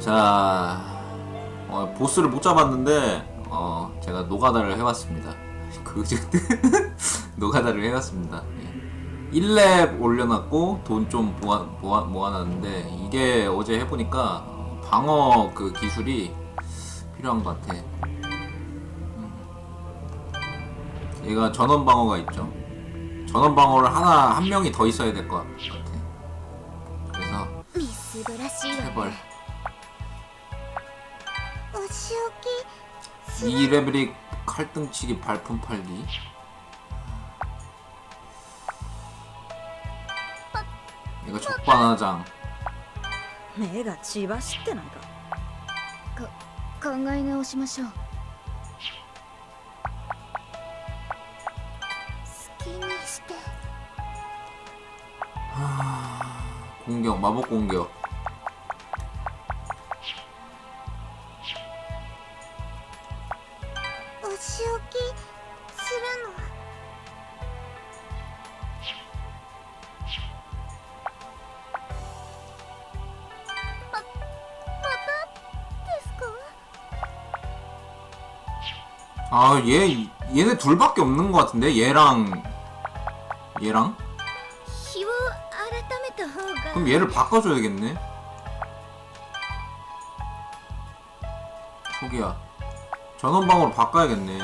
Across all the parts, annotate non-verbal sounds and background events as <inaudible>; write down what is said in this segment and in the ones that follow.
자, 어, 보스를 못 잡았는데, 어, 제가 노가다를 해봤습니다. 그, <laughs> 노가다를 해봤습니다. 예. 1렙 올려놨고, 돈 좀 모아, 모아, 모아놨는데, 이게 어제 해보니까, 방어 그 기술이 필요한 것 같아. 음. 얘가 전원 방어가 있죠. 전원 방어를 하나, 한 명이 더 있어야 될 것 같아. 그래서, 해벌. お仕置き 이 레벨이 칼등치기 발품 팔기 이거 적반하장 目が血走ってないか考え直しましょう好きにして 공격 마법 공격 아, 얘 얘네 둘밖에 없는 것 같은데 얘랑 얘랑? 그럼 얘를 바꿔줘야겠네. 초기야, 전원방으로 바꿔야겠네.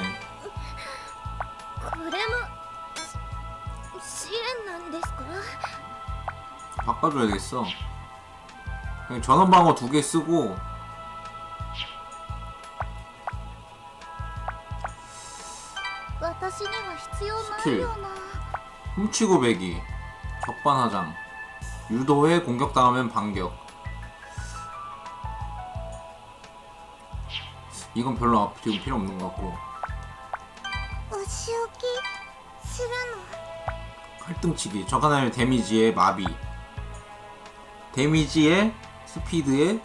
바꿔줘야 겠어 전원방어 두 개 쓰고 私には必要ないよな 훔치고 배기 적반하장 유도해 공격당하면 반격 이건 별로 앞- 지금 필요 없는 것 같고 お仕置きする 칼등치기 적하나의 데미지에 마비 데미지에 스피드에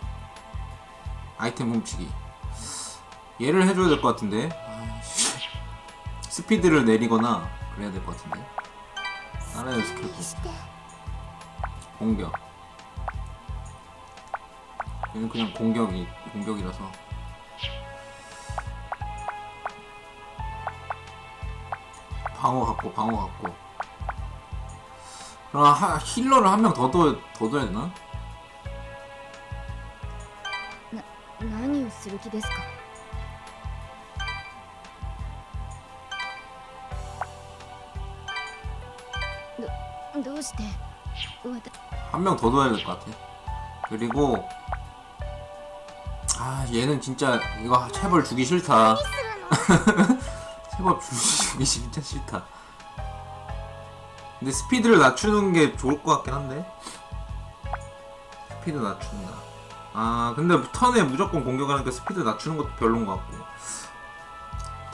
아이템 훔치기 얘를 해줘야 될 것 같은데 아이씨. 스피드를 내리거나 그래야 될 것 같은데 다른 の 스킬 にして 공격 얘는 그냥 공격이 공격이라서 방어 갖고 방어 갖고 그럼 하, 힐러를 한 명 더 더 더 둬야 되나? 何をする気ですか どどうしてわた 한 명 더 둬야 될 것 같아 그리고 아 얘는 진짜 이거 체벌 주기 싫다 す<laughs> るの 체벌 주기 진짜 싫다 근데 스피드를 낮추는 게 좋을 것 같긴 한데 스피드 낮춘다 아 근데 턴에 무조건 공격하니까 스피드 낮추는 것도 별론 것 같고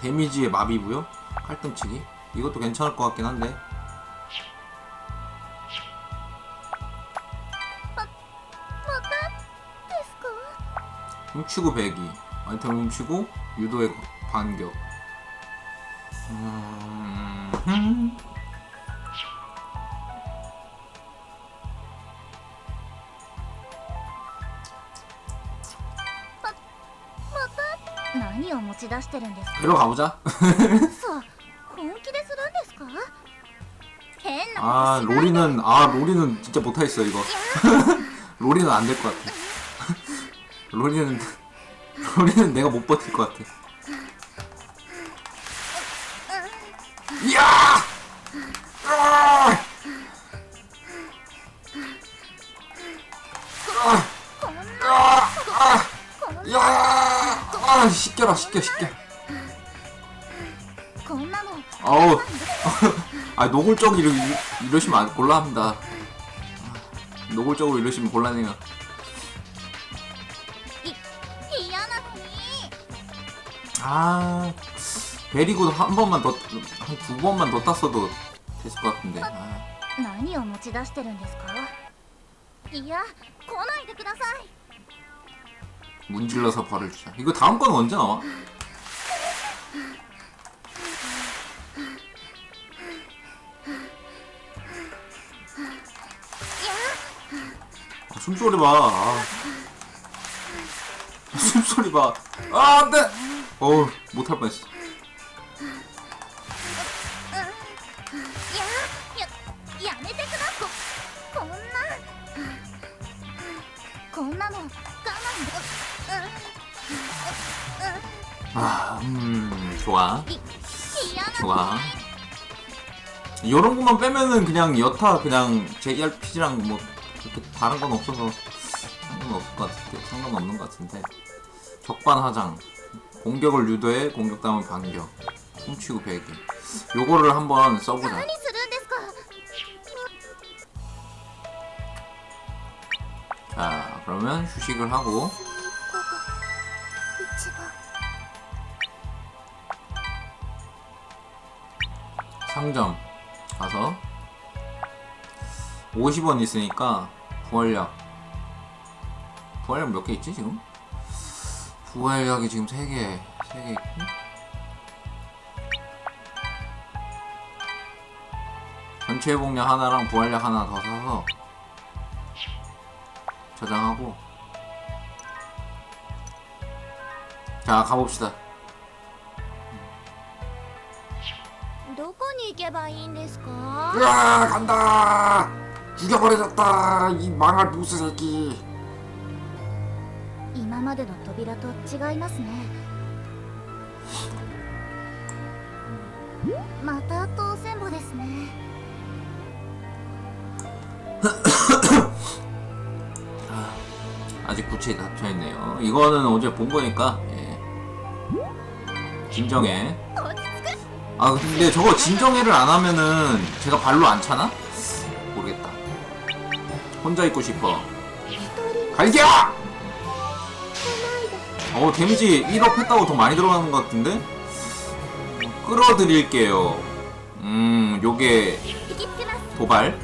데미지에 마비 부여 칼등치기 이것도 괜찮을 것 같긴 한데 훔치고 배기 아이템 훔치고 유도의 반격 음... 이러 가보자. 아, 아 로리는 아 로리는 진짜 못하겠어 이거. <laughs> 로리는 안 될 것 같아. 로리는 로리는 내가 못 버틸 것 같아 이야 아! 아! 아! 야! 아, 씻겨라, 씻겨, 씻겨. こんなの 아우, 아 노골적으로 이러, 이러시면 안, 곤란합니다. 아, 노골적으로 이러시면 곤란해요. 아, 베리고 한 번만 더, 한 두 번만 더 땄어도 됐을 것 같은데. 아, 何を持ち出してるんですかいや来ないでください 문질러서 벌을 주자. 이거 다음 건 언제 나와? 아, 숨소리 봐. 아. 숨소리 봐. 아, 안 돼! 어우, 못할 뻔했어. いやややめてくだここんなこんなの我慢で 아, 음, 좋아. い嫌な 좋아. 요런 것만 빼면은 그냥 여타 그냥 JRPG랑 뭐 그렇게 다른 건 없어서 상관없을 것 같은데 상관없는 것 같은데 적반 하장 공격을 유도해 공격당은 반격. 훔치고 배기. 요거를 한번 써보자. 자 그러면 휴식을 하고. 상점 가서 50원 있으니까 부활약. 부활약 몇 개 있지 지금? 부활약이 지금 3개 3개 있고 전체 회복약 하나랑 부활약 하나 더 사서 저장하고 자 가봅시다 どこに行けばいいんですか 으아 간다 죽여버려졌다 이 망할 보스 새끼 今ま での扉と違いますねまた当選簿ですね 아직 구체에 닫혀있네요 이거는 어제 본 거니까 예. 진정해 落ち着く 아 근데 저거 진정해를 안 하면은 제가 발로 안 차나? 모르겠다 혼자 있고 싶어 一人 갈겨! 来ないで 어 데미지 1억 했다고 더 많이 들어가는 것 같은데? 끌어드릴게요. 음 요게 도발.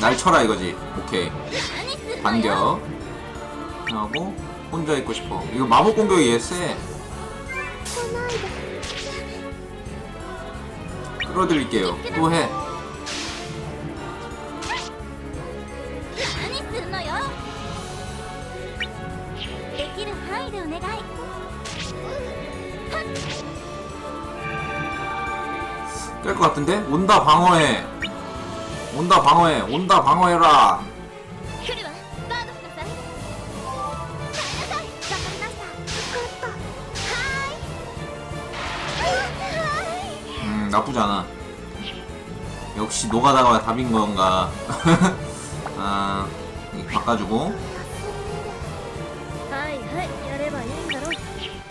날 쳐라 이거지. 오케이. 반격. 하고 혼자 있고 싶어. 이거 마법 공격이 예세 끌어드릴게요. 또해. できる範囲でお願い 깰 것 같은데? 온다 방어해 온다 방어해 온다 방어해라 来るわガードしなさい帰りなさいわかりました分かったはーいはーい 음 나쁘지 않아 역시 노가다가 답인 건가 <laughs> 아 이거 바꿔주고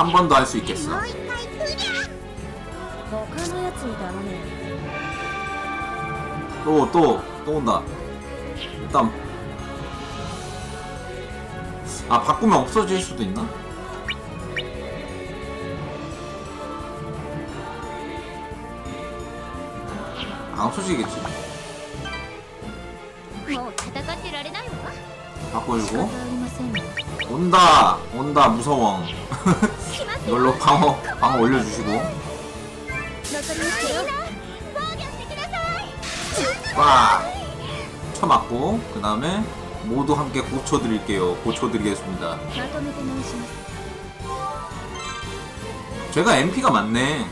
한 번 더 할 수 있겠어 もう一回クリア他のやつに頼めよ 또 또 또 온다 일단 아 바꾸면 없어질 수도 있나? 안 없어지겠지 もう戦ってられないわ 바꿔주고 ありませんよ 온다 온다 무서워 来ますよ 이걸로 방어 방어 올려주시고. 꽉 쳐맞고 그 다음에 모두 함께 고쳐드릴게요. 고쳐드리겠습니다. 제가 MP가 많네.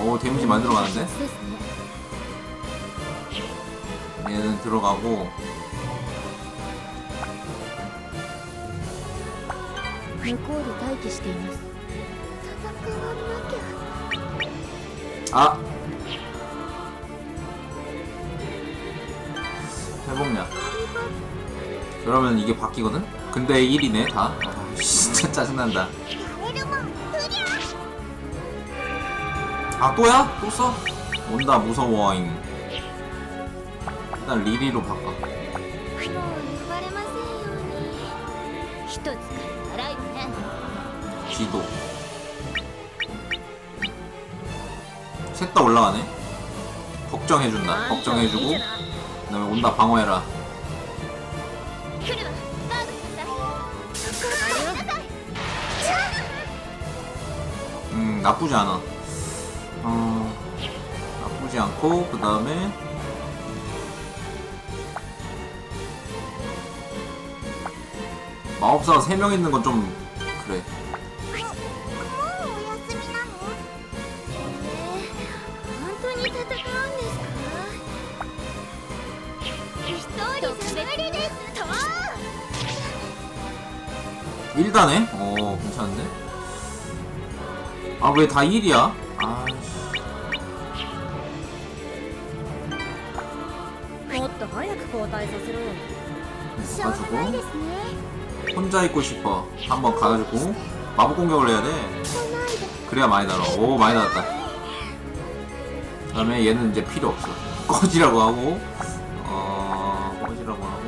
오 어, 데미지 만들어 봤는데? 얘는 들어가고 아! 회복약 그러면 이게 바뀌거든? 근데 1이네 다 아, 진짜 짜증난다 아 또야? 또 써? 온다 무서워잉 일단 리리로 바꿔 もう言われませんように一つから洗いわね 지도 셋 다 올라가네 걱정해준다 걱정해주고 그 다음에 온다 방어해라 来るわガードくださいごめんなさい 음 나쁘지 않아 어 나쁘지 않고 그 다음에 마법사가 3명 있는 건 좀 그래. 일단에? 어, 괜찮은데? 아, 왜 다 1이야? 혼자 있고 싶어. 한번 가가지고 마법 공격을 해야 돼. 그래야 많이 달아. 오 많이 달았다. 그 다음에 얘는 이제 필요 없어. <laughs> 꺼지라고 하고 어... 꺼지라고 하고.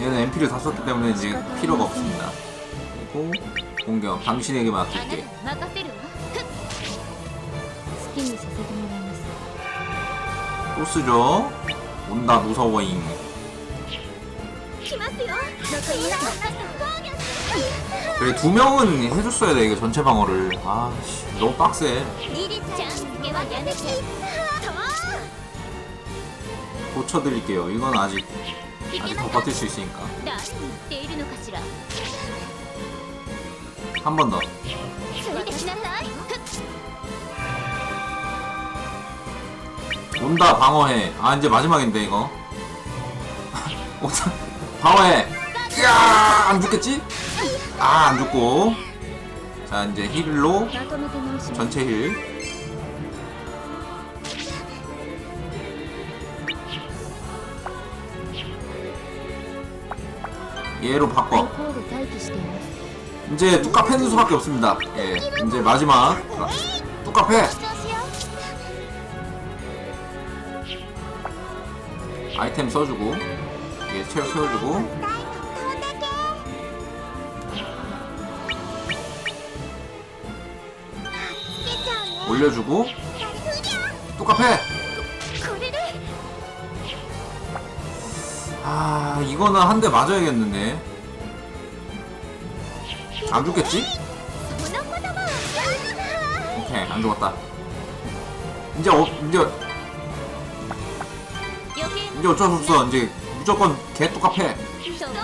얘는 MP를 다 썼기 때문에 이제 필요가 없습니다. 그리고 공격 당신에게 맡길게. 또 쓰죠? 온다 무서워잉. 그래 두 명은 해줬어야 돼 이거 전체 방어를. 아씨 너무 빡세. 고쳐드릴게요. 이건 아직 아직 더 버틸 수 있으니까. 한 번더. 온다 방어해. 아 이제 마지막인데 이거. <laughs> 온다 방어해. 이야 안 죽겠지? 아 안 죽고. 자 이제 힐로 전체 힐. 얘로 바꿔. 이제 뚜까 패는 수밖에 없습니다. 예 이제 마지막. 뚜까 패. 아이템 써주고 예, 채워 채워주고. 올려주고. 똑같아. 아 이거는 한 대 맞아야겠는데. 안 죽겠지? 오케이 안 죽었다. 이제 어, 이제 이게 어쩔 수 없어. 이제 무조건 개 똑같아.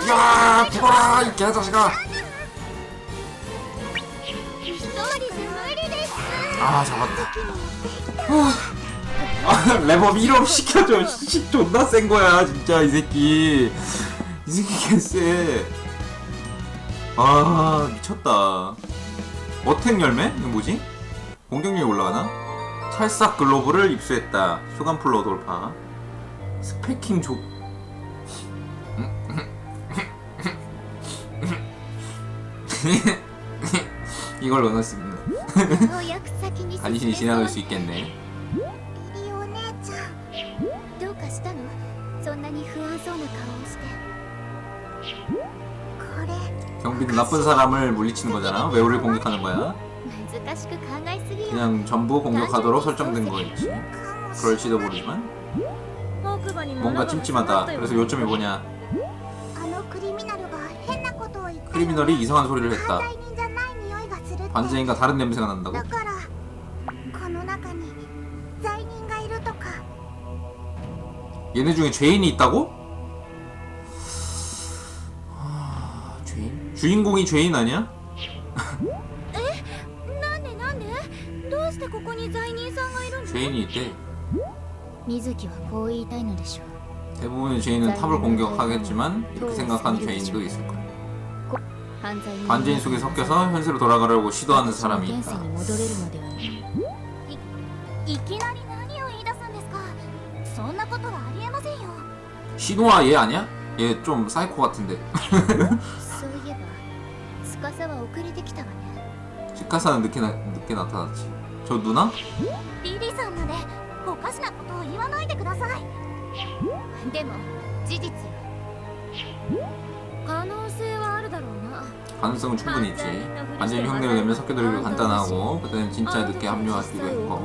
야 죽어라 이 개자식아. 아 잡았다. 아 레버 1업 시켜줘. 씨 존나 센 거야 진짜 이 새끼. 이 새끼 개쎄. 아 미쳤다. 어택 열매? 이거 뭐지? 공격력이 올라가나? 찰싹 글로브를 입수했다. 휴간플로 돌파 스패킹 조 <laughs> 이걸 넣었습니다 ようやく先に 간신히 지나갈 수 있겠네 リリお姉ちゃんどうかしたのそんなに不安そうな顔をしてこれ 경비는 나쁜 사람을 물리치는 거잖아 왜 우리를 공격하는 거야 難しく考えすぎよ 그냥 전부 공격하도록 설정된 거겠지 かもしれ 그럴지도 모르지만 奥歯に 뭔가 찜찜하다. 그래서 요점이 뭐냐? 크리미널이 이상한 소리를 했다. 반지인가 다른 냄새가 난다고. 얘네 중에 죄인이 있다고? 죄인? 주인공이 죄인 아니야? 죄인이 있대. 水木はこう言いたいのでしょう 대부분의 죄인은 탑을 공격하겠지만 이렇게 생각하는 죄인도 있을 거야 犯罪人 반지인 속에 섞여서 현세로 돌아가려고 시도하는 私も 사람이 現世 있다 に戻れるのではないいきなり何を言い出すんですかそんなことはありえませんよ 시노아 얘 아니야? 얘 좀 사이코 같은데 そういえば 司は遅れてきたわね 치카사는 늦게, 나, 늦게 나타났지 저 누나? リリさんまで おかしなことを言わないでくださいでも事実よ可能性はあるだろうな 가능성은 충분히 있지 완전히 흉내를 내면 섞여들기도 간단하고 그때는 진짜 늦게 합류하기도 했고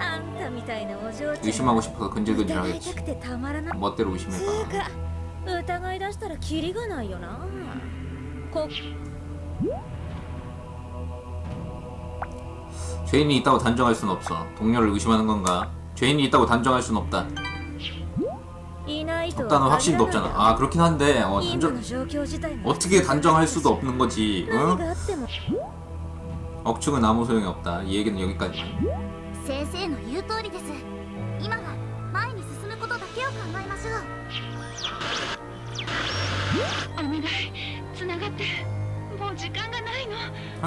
あんたみたいなお嬢ちゃん 의심하고 싶어서 疑いた 근질근질하겠지 くてたまらない 멋대로 つう 의심해봐 か疑い出したらキリがないよなこ 죄인이 있다고 단정할 순 없어. 동료를 의심하는 건가? 죄인이 있다고 단정할 순 없다. 없다는 확신도 없잖아. 아 그렇긴 한데 어, 단정 어떻게 단정할 수도 없는 거지. 응? 억측은 아무 소용이 없다. 이 얘기는 여기까지만.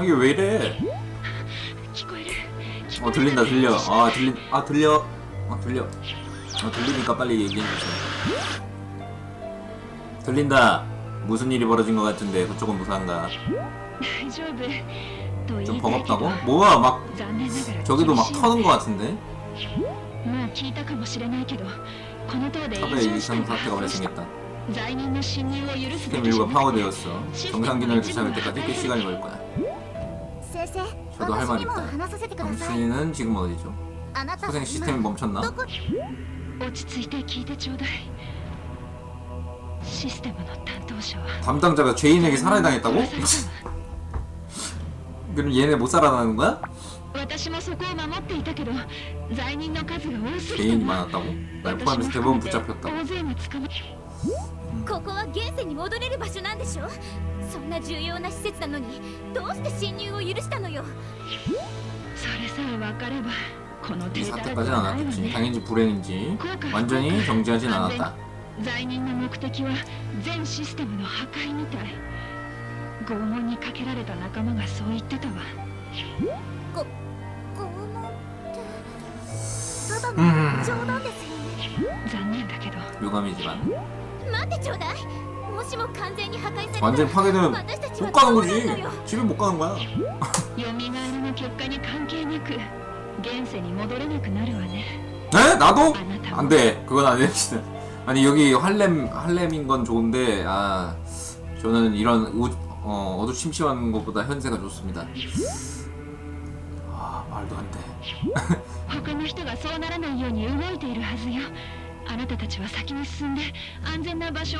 이게 왜 이래? 어 들린다 들려. 아 들린 아 들려. 어 들려. 어 들리니까 빨리 얘기해주세요. 들린다. 무슨 일이 벌어진 것 같은데 그쪽은 무사한가? 좀 버겁다고? 뭐야 막 저기도 막 터는 것 같은데? 카페에 이상 사태가 발생했다. 시스템 일부가 파워되었어. 정상균형을 도착할 때까지 꽤 시간이 걸릴 거야. 저도 할 私 말 にも 있다 話させてください 당신은 지금 어디죠? あなたは 소생 今 시스템이 멈췄나? どこ落ち着いて聞いてちょうだいシステムの担当者は 담당자가 죄인에게 살해당했다고? 그럼 얘네 못 살아나는 거야? 私もそこを守っていたけど罪人の数が多すぎ 죄인이 て 많았다고? 날 私 포함해서 も 대부분 含めて 붙잡혔다고 大勢が捕まここは現世に戻れる場所なんでしょ そんな重要な施設なのにどうして侵入を許したのよそれさえ分かればこの 이 手だらけ 사태까지는 はないわ 않았겠지 ね 당인지 불행인지 後悔 완전히 정지하진 않았다 罪人の目的は全システムの破壊みたい拷問にかけられた仲間がそう言ってたわ拷問ってただうんの冗談ですよね残念だけど 유감이지만 待ってちょうだい もしも完全に破壊されたら 완전히 파괴되면 私たちは 못 가는 どうなるの 거지 よ 집에 못 가는 거야 蘇<laughs> りの結果に関係なく現世に戻れなくなるわね 에? 나도? あなたも 안돼 그건 안 되겠어 아니 여기 할렘 할렘인 건 좋은데 아 저는 이런 우, 어, 어두침침한 것보다 현세가 좋습니다 아 말도 안돼 <laughs> 他の人がそうならないように動いているはずよあなたたちは先に進んで安全な場所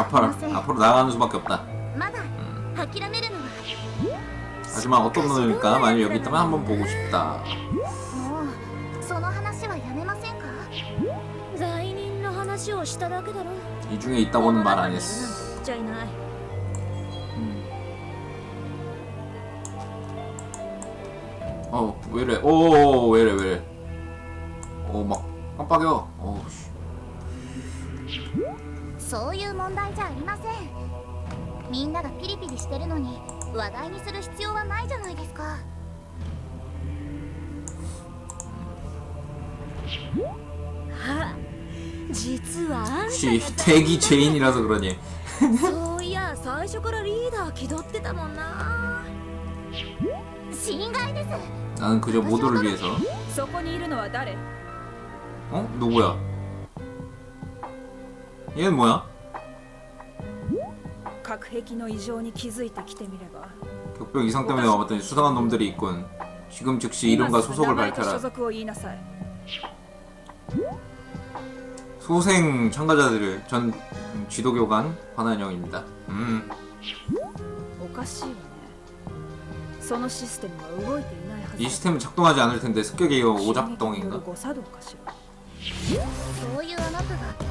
앞으로 앞으로 나가는 수밖에 없다. 음. 하지만 어떤 놈일까? 만약 여기 있다면 한번 보고 싶다. 이 중에 있다고는 말 안 했어. 어, 왜래? 오, 왜래, 왜래? 오, 막 깜빡여. 오, そういう問題じゃありませんみんながピリピリしてるのに話題にする必要はないじゃないですかあ実はあんた 혹시 대기 죄인이라서 그러니 そういや最初からリーダー気取ってたもんな心外です 나는 그저 모두를 위해서 そこにいるのは誰 어 누구야 얘는 뭐야 核壁の異常に気づいてきてみれば 격벽 이상 때문에 와봤더니 수상한 놈들이 있군 지금 즉시 이름과 今すぐ 소속을 名前と所 밝혀라 属を言いなさい 소생 참가자들을 전 음, 지도교관 관한영입니다 음 おかしいわねそのシステムは動いていないはず 이 시스템은 작동하지 않을 텐데 습격의 오잡동인가? 誤作動かしらそういうあなたが何者なんですか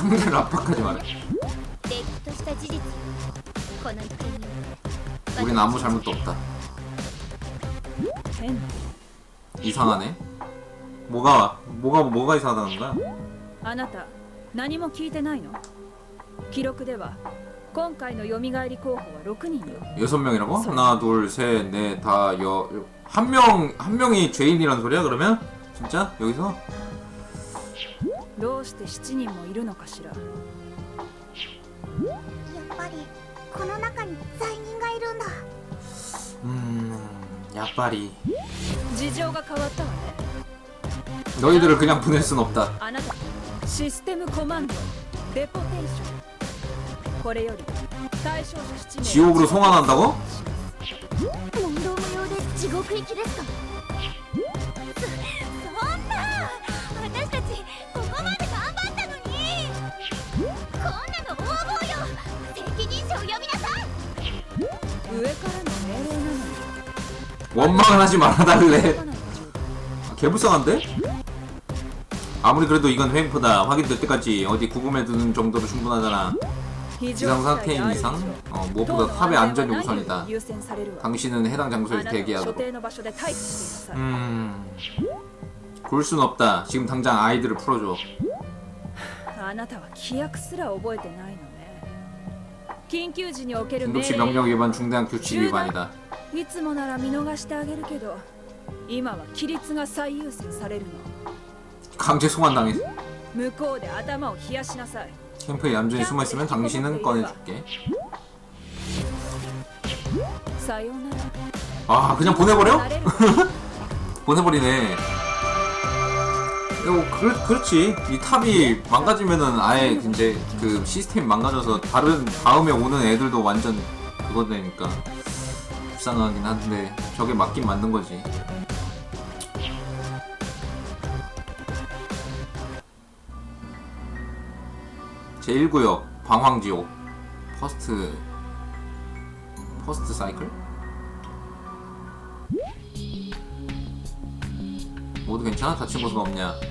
상대를 압박하지 마라 れっきとした事実よこの一件によって 우린 아무 잘못도 없다 変な 이상하네 뭐가 뭐가 뭐가 이상하다는 거야? あなた何も聞いてないの記録では今回の蘇り候補は6人よ 여섯 명이라고? 하나 둘셋넷다여한 명 한 명이 죄인이라는 소리야 그러면? 진짜 여기서? どうして7人もいるのかしらやっぱりこの中に罪人がいるんだ 음 야빨이 事情が変わったわね 너희들을 그냥 보낼 순 없다 あなたシステムコマンドデポテーションこれより対象者7名 지옥으로 송환한다고? 問答無用で地獄行きですか 원망을 하지 말아달래. 개불쌍한데? 아무리 그래도 이건 횡포다. 확인될 때까지 어디 구금해두는 정도로 충분하잖아. 기상 상태인 이상? 어, 무엇보다 탑의 안전이 우선이다. 당신은 해당 장소에서 대기하도록. 음... 굴순 없다. 지금 당장 아이들을 풀어줘. 緊急時における命 응급시 令 명령 위반 중대한 규칙 위반이다 いつもなら見逃してあげるけど今は規律が最優先されるの 강제 송환당했어 向こうで頭を冷やしなさい 캠프에 얌전히 숨어있으면 당신은 꺼내줄게 さようなら 아 그냥 보내버려? 慣れる 보내버리네 이거 그, 그렇지 이 탑이 망가지면은 아예 이제 그 시스템이 망가져서 다른 다음에 오는 애들도 완전 그거 되니까 불쌍하긴 한데 저게 맞긴 맞는 거지 제1구역 방황지옥 퍼스트 퍼스트 사이클? 모두 괜찮아? 다친 곳은 없냐?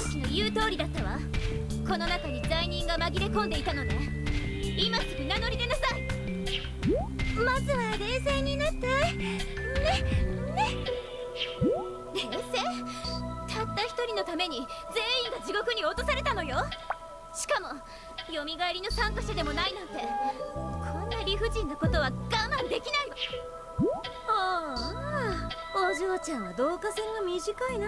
言う通りだったわ。この中に罪人が紛れ込んでいたのね。今すぐ名乗り出なさい。まずは冷静になって。ねね。冷静。たった一人のために全員が地獄に落とされたのよ。しかも蘇りの参加者でもないなんて。こんな理不尽なことは我慢できないわ。ああお嬢ちゃんは導火線が短いな。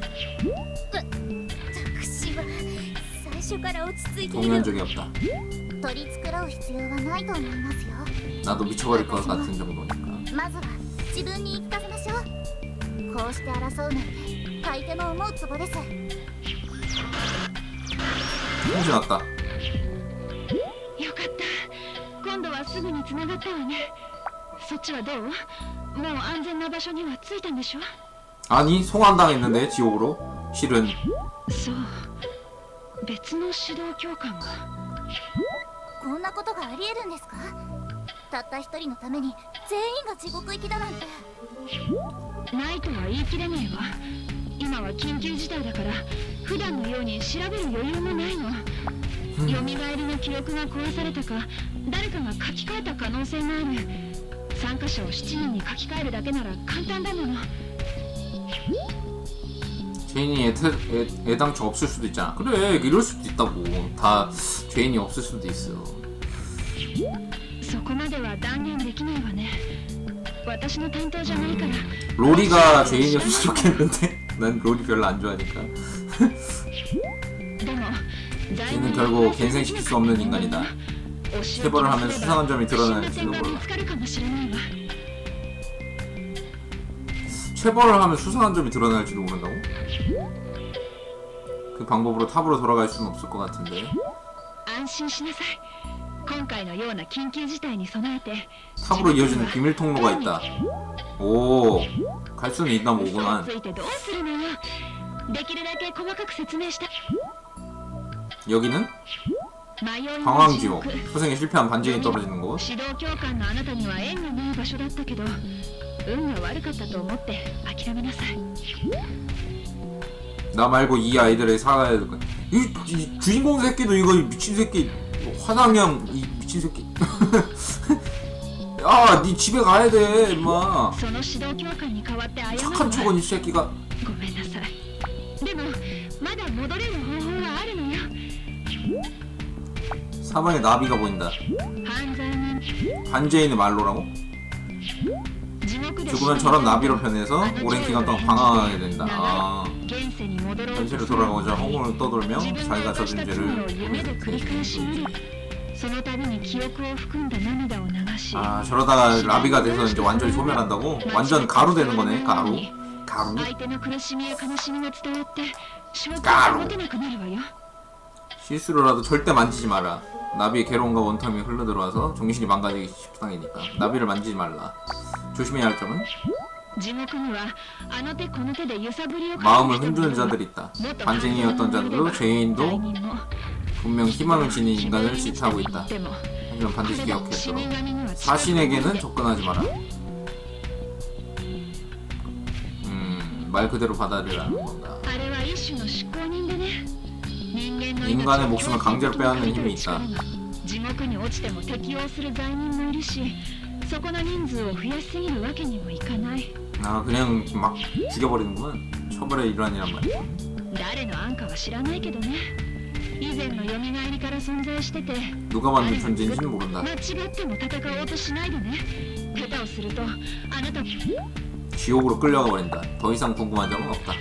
私は最初から落ち着いてい 동요한 る 적이 없다 取り繕う必要はないと思いますよ 나도 미쳐버릴 것 같은 정도니까 まずは自分に言い聞かせましょうこうして争うなんて相手の思うツボです 정신났다 よかった今度はすぐに繋がったわねそっちはどうもう安全な場所には着いたんでしょ 아니 송환당했는데 지옥으로 실은 そう 別の指導教官がこんなことがありえるんですかたった一人のために全員が地獄行きだなんてないとは言い切れないわ今は緊急事態だから普段のように調べる余裕もないの蘇りの記録が壊されたか誰かが書き換えた可能性がある参加者を7人に書き換えるだけなら簡単だもの 죄인이 애태, 애, 애당초 없을 수도 있잖아. 그래, 이럴 수도 있다고. 다 죄인이 없을 수도 있어. そこまでは断言できないわね私の担当じゃないから 로리가 죄인이었으면 좋겠는데? <laughs> 난 로리 별로 안 좋아하니까. でも 쟤는 결국 갱생시킬 수 없는 인간이다. 체벌을 하면 수상한 점이 드러날지도 몰라. 見つかるかもしれないわ 체벌을 하면 수상한 점이 드러날지도 모른다고? 그 방법으로 탑으로 돌아갈 수는 없을 것 같은데. 安心しなさい今回のような緊急事態に備えて 탑으로 이어지는 비밀 통로가 있다. 오, 갈 수는 있나 嘘を 보구만. ついてどうするのよできるだけ細かく説明した 여기는 迷いの 방황지옥. 地獄 소생에 실패한 반지이 떨어지는 곳. 指導教官のあなたには縁がない場所だったけど 運が悪かったと思って諦めなさい 나 말고 이 아이들을 살아야 될 거야. 이, 이 주인공 새끼도 이거 이 미친 새끼 화상형 이 미친 새끼. <laughs> 야, 네 집에 가야 돼, 임마. その指導教官に代わって謝る 착한 わ 척은 이 새끼가. ごめんなさいでもまだ戻れる方法があるのよ 사방에 나비가 보인다. 犯罪人 반제인의 말로라고? 죽으면 저런 나비로 변해서 오랜 기간 동안 방황하게 된다. 아, 현실로 돌아가고자 허공을 떠돌며 자기가 저은 죄를 아 저러다가 라비가 돼서 이제 완전히 소멸한다고? 완전 가루 되는 거네 가루? 가루. 가루. 실수로라도 절대 만지지 마라. 나비의 괴로움과 원탐이 흘러들어와서 정신이 망가지기 십상이니까 나비를 만지지 말라. 조심해야 할 점은? 마음을 흔드는 자들이 있다. 반쟁이였던 자들도 죄인도 분명 희망을 지닌 인간을 질타하고 있다. 하지만 반드시 기억해도록 자신에게는 접근하지 마라. 음말 그대로 받아들이라는 건가? 인간의 목숨을 강제로 빼앗는 힘이 있다 地獄に落ちても適応する罪人もいるしそこの人数を増やしすぎるわけにもいかない 아 그냥 막 죽여버리는구만 처벌의 일환이란 말이야 誰の案かは知らないけどね以前の蘇りから存在してて 누가 만든 존재인지는 모른다 間違っても戦おうとしないでね下手をするとあなた 지옥으로 끌려가 버린다. 더 이상 궁금한 점은 없다.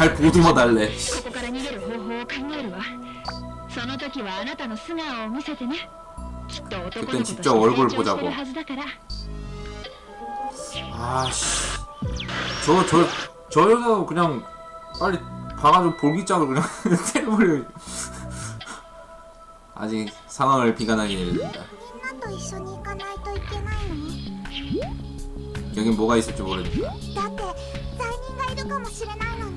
잘 보듬어 달래. ここから逃げる方法を考えるわその時はあなたの素顔を見せてねきっと男の子と 그땐 して 직접 얼굴 成長して 보자고 るはずだから 아씨. 저, 저, 저 여자 그냥 빨리 봐가지고 볼기짝을 그냥 때려버려. 아직 상황을 비관하기 이릅니다. みんなと一緒に行かないといけないの 여긴 뭐가 있을지 모르니까. だって罪人がいるかもしれないのに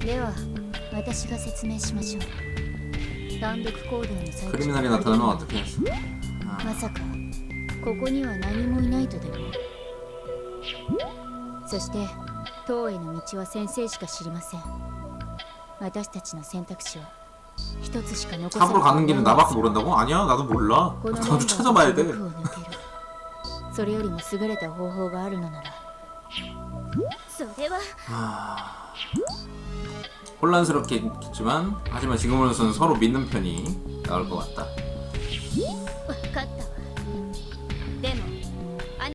では私が説明しましょう単独行動の最 크리미널이 나타나면 어떻게 했어? まさかここには何もいないとでもそして党への道は先生しか知りません私たちの選択肢は一つしか残されて 탑으로 가는 길은 いない 나밖에 모른다고? 아니야, 나도 몰라. この 나도 찾아봐야 돼. 地獄を抜けるそれよりも優れた方法があるのなら 아... 혼란스럽겠지만 하지만 지금으로서는 서로 믿는 편이 나을 것 같다.